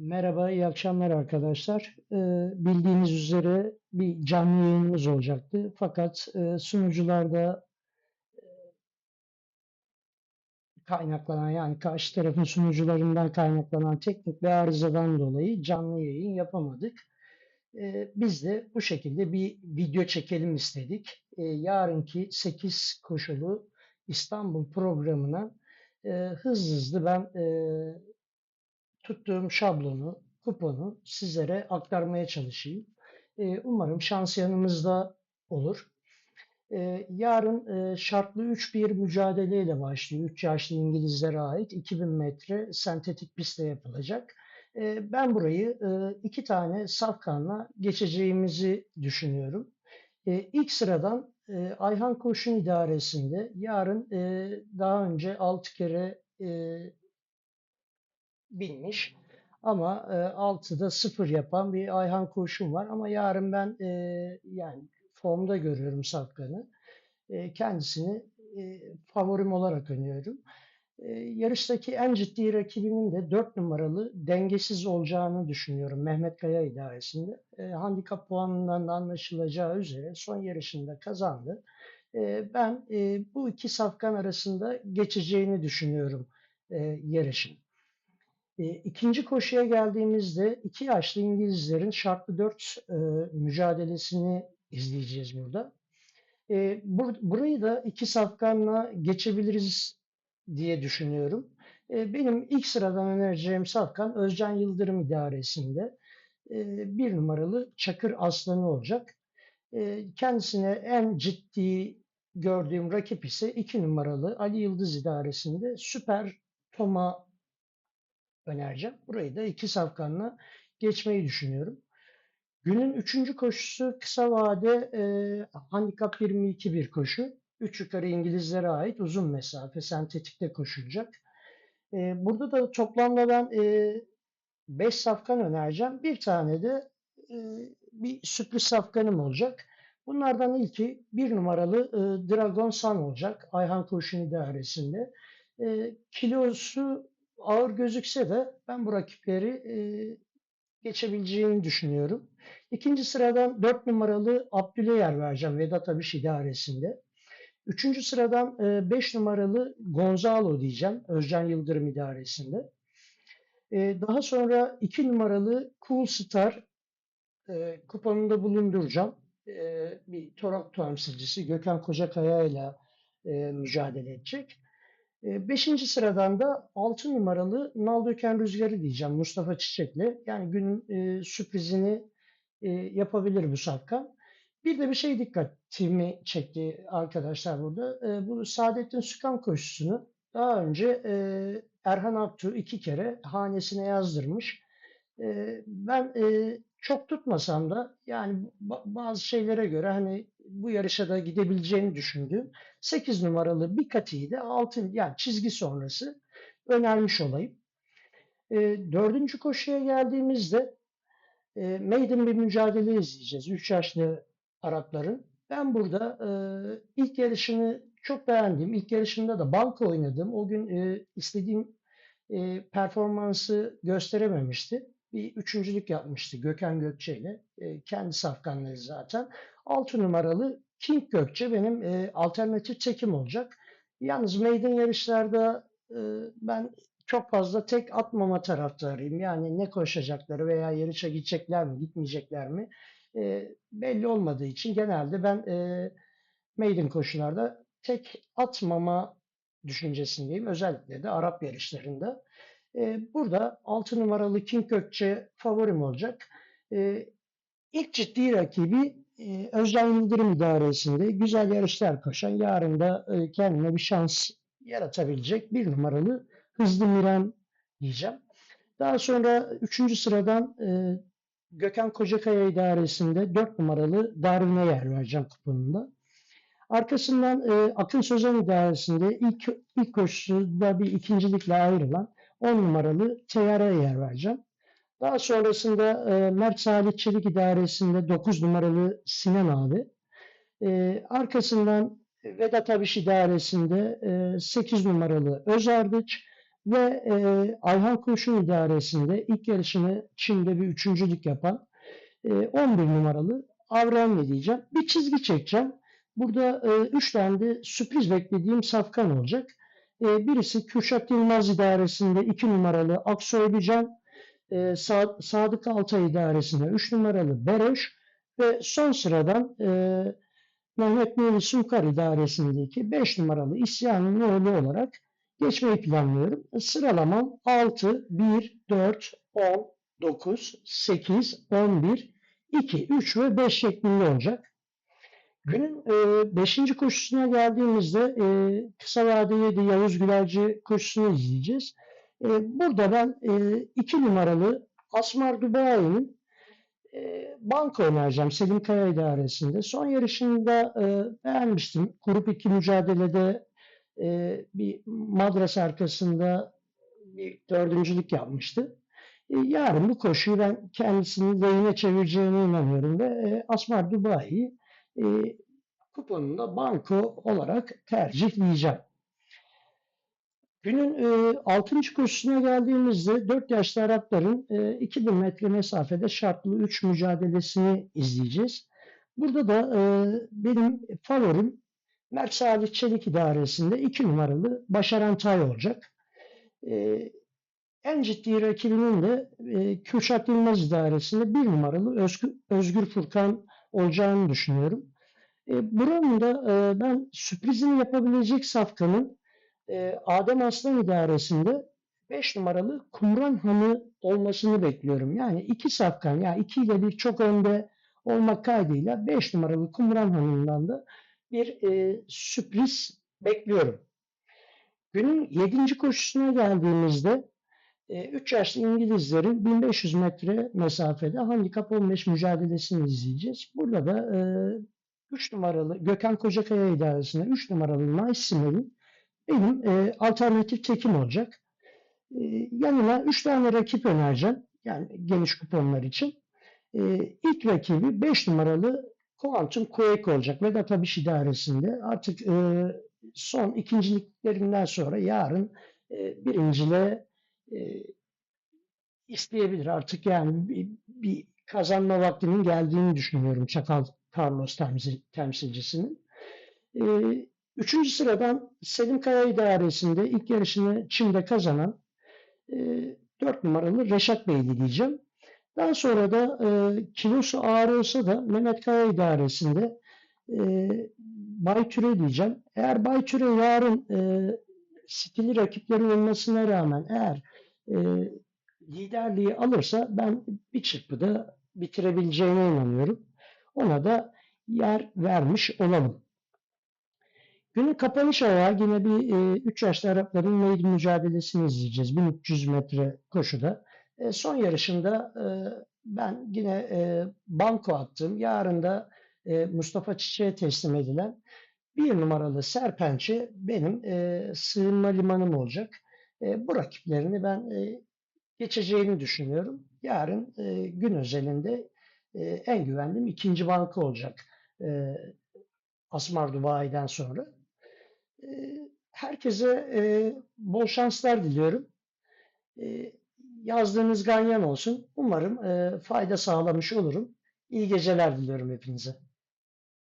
Merhaba, iyi akşamlar arkadaşlar. Eee, bildiğiniz üzere bir canlı yayınımız olacaktı. Fakat eee, sunucularda kaynaklanan yani karşı tarafın sunucularından kaynaklanan teknik bir arızadan dolayı canlı yayın yapamadık. Eee, biz de bu şekilde bir video çekelim istedik. Eee, yarınki 8 koşulu İstanbul programına eee, hızlı hızlı ben eee, tuttuğum şablonu, kuponu sizlere aktarmaya çalışayım. Eee, umarım şans yanımızda olur. Eee, yarın eee, şartlı 3-1 mücadeleyle başlıyor. 3 yaşlı İngilizlere ait 2000 metre sentetik pistte yapılacak. Eee, ben burayı eee, iki tane safkanla geçeceğimizi düşünüyorum. Eee, ilk sıradan eee, Ayhan Koşun idaresinde yarın eee, daha önce 6 kere eee, binmiş. Ama e, 6'da 0 yapan bir Ayhan Kurşun var. Ama yarın ben e, yani formda görüyorum Safkan'ı. E, kendisini e, favorim olarak öneriyorum. E, yarıştaki en ciddi rakibinin de 4 numaralı dengesiz olacağını düşünüyorum Mehmet Kaya idaresinde. E, handikap puanından da anlaşılacağı üzere son yarışında kazandı. E, ben e, bu iki safkan arasında geçeceğini düşünüyorum e, yarışın. E, ikinci koşuya geldiğimizde iki yaşlı İngilizlerin şartlı dört e, mücadelesini izleyeceğiz burada. E, bur burayı da iki safkanla geçebiliriz diye düşünüyorum. E, benim ilk sıradan önereceğim safkan Özcan Yıldırım idaresinde e, bir numaralı Çakır Aslanı olacak. E, kendisine en ciddi gördüğüm rakip ise iki numaralı Ali Yıldız idaresinde Süper Toma önereceğim. Burayı da iki safkanla geçmeyi düşünüyorum. Günün üçüncü koşusu kısa vade e, handikap 22 bir koşu. Üç yukarı İngilizlere ait uzun mesafe sentetikte koşulacak. E, burada da toplamda ben 5 e, safkan önereceğim. Bir tane de e, bir sürpriz safkanım olacak. Bunlardan ilki bir numaralı e, Dragon Sun olacak. Ayhan Kurşun idaresinde. E, kilosu ağır gözükse de ben bu rakipleri e, geçebileceğini düşünüyorum. İkinci sıradan 4 numaralı Abdül'e yer vereceğim Vedat Abiş idaresinde. Üçüncü sıradan 5 e, numaralı Gonzalo diyeceğim Özcan Yıldırım idaresinde. E, daha sonra 2 numaralı Cool Star e, kuponunda bulunduracağım. E, bir Torak temsilcisi Gökhan Kocakaya ile mücadele edecek. Ee, beşinci sıradan da 6 numaralı Naldöken Rüzgarı diyeceğim Mustafa Çiçek'le. Yani günün e, sürprizini e, yapabilir bu safkan. Bir de bir şey dikkatimi çekti arkadaşlar burada. E, bu Saadettin Sükan koşusunu daha önce e, Erhan Aktu iki kere hanesine yazdırmış. E, ben e, çok tutmasam da yani bazı şeylere göre hani bu yarışa da gidebileceğini düşündüğüm 8 numaralı bir katiyi de altın yani çizgi sonrası önermiş olayım. E, dördüncü koşuya geldiğimizde e, maiden bir mücadele izleyeceğiz. 3 yaşlı Arapların. Ben burada e, ilk yarışını çok beğendim. İlk yarışında da banka oynadım. O gün e, istediğim e, performansı gösterememişti bir üçüncülük yapmıştı Gökhan Gökçe ile. E, kendisi Afganları zaten. 6 numaralı King Gökçe benim e, alternatif çekim olacak. Yalnız meydan yarışlarda e, ben çok fazla tek atmama taraftarıyım. Yani ne koşacakları veya yarışa gidecekler mi, gitmeyecekler mi e, belli olmadığı için genelde ben e, maiden koşularda tek atmama düşüncesindeyim. Özellikle de Arap yarışlarında. E, burada 6 numaralı King Gökçe favorim olacak. E, ilk ciddi rakibi e, Yıldırım idaresinde güzel yarışlar koşan yarın da e, kendine bir şans yaratabilecek bir numaralı Hızlı Miran diyeceğim. Daha sonra 3. sıradan e, Gökhan Kocakaya idaresinde 4 numaralı Darwin'e yer vereceğim kuponunda. Arkasından e, Akın Sözen idaresinde ilk, ilk koşuda bir ikincilikle ayrılan 10 numaralı Teyara'ya yer vereceğim. Daha sonrasında e, Mert Salih Çelik İdaresi'nde 9 numaralı Sinan abi. E, arkasından Vedat Abiş İdaresi'nde e, 8 numaralı Özardıç. ve e, Ayhan Kurşun idaresinde ilk yarışını Çin'de bir üçüncülük yapan e, 11 numaralı Avrenle diyeceğim. Bir çizgi çekeceğim. Burada e, üç tane de sürpriz beklediğim safkan olacak. E, birisi Kürşat Yılmaz idaresinde 2 numaralı Aksoy Bican, e, Sa Sadık Altay idaresinde 3 numaralı Beroş ve son sıradan e, Mehmet Nuri Sunkar idaresindeki 5 numaralı İsyan'ın oğlu olarak geçmeyi planlıyorum. Sıralamam 6, 1, 4, 10, 9, 8, 11, 2, 3 ve 5 şeklinde olacak. Günün 5. E, koşusuna geldiğimizde e, kısa vadeli de Yavuz Gülerci koşusunu izleyeceğiz. E, burada ben 2 numaralı Asmar Dubai'nin e, banka oynayacağım Selim Kaya idaresinde. Son yarışında beğenmiştim. Grup 2 mücadelede bir madras arkasında bir dördüncülük yapmıştı. Yarın bu koşuyu ben kendisini lehine çevireceğine inanıyorum ve Asmar Dubai'yi e, kuponunda banko olarak tercihleyeceğim. Günün e, 6. koşusuna geldiğimizde 4 yaşlı Arapların e, 2000 metre mesafede şartlı 3 mücadelesini izleyeceğiz. Burada da e, benim favorim Mert Salih Çelik idaresinde 2 numaralı Başaran Tay olacak. E, en ciddi rakibinin de e, Kürşat Yılmaz idaresinde 1 numaralı Özgür, Özgür Furkan olacağını düşünüyorum. E, buranın da e, ben sürprizini yapabilecek safkanın e, Adem Aslan idaresinde 5 numaralı Kumran Hanı olmasını bekliyorum. Yani iki safkan, yani iki ile bir çok önde olmak kaydıyla 5 numaralı Kumran Hanı'ndan da bir e, sürpriz bekliyorum. Günün 7. koşusuna geldiğimizde 3 yaşlı İngilizlerin 1500 metre mesafede handikap 15 mücadelesini izleyeceğiz. Burada da 3 numaralı Gökhan Kocakaya idaresinde 3 numaralı Nice Simel'in benim e, alternatif tekim olacak. E, yanına 3 tane rakip önereceğim. Yani geniş kuponlar için. E, ilk rakibi 5 numaralı Quantum Quake olacak. Vedat Abiş idaresinde. Artık e, son ikinciliklerinden sonra yarın e, birincile isteyebilir. Artık yani bir, bir kazanma vaktinin geldiğini düşünüyorum Çakal Carlos temsil, temsilcisinin. E, üçüncü sıradan Selim Kaya idaresinde ilk yarışını Çin'de kazanan e, 4 numaralı Reşat Bey'di diyeceğim. Daha sonra da e, kilosu ağır olsa da Mehmet Kaya idaresinde e, Bay Türe diyeceğim. Eğer Bay Türe yarın e, stili rakipleri olmasına rağmen eğer e, liderliği alırsa ben bir çırpıda bitirebileceğine inanıyorum. Ona da yer vermiş olalım. Günün kapanış ayağı yine bir e, 3 yaşlı Arapların meydan mücadelesini izleyeceğiz. 1300 metre koşuda. E, son yarışında e, ben yine e, banko attım. Yarın da e, Mustafa Çiçek'e teslim edilen bir numaralı Serpençe benim e, sığınma limanım olacak. E, bu rakiplerini ben geçeceğini düşünüyorum. Yarın gün özelinde en güvendiğim ikinci banka olacak Asmar Dubai'den sonra. Herkese bol şanslar diliyorum. Yazdığınız ganyan olsun. Umarım fayda sağlamış olurum. İyi geceler diliyorum hepinize.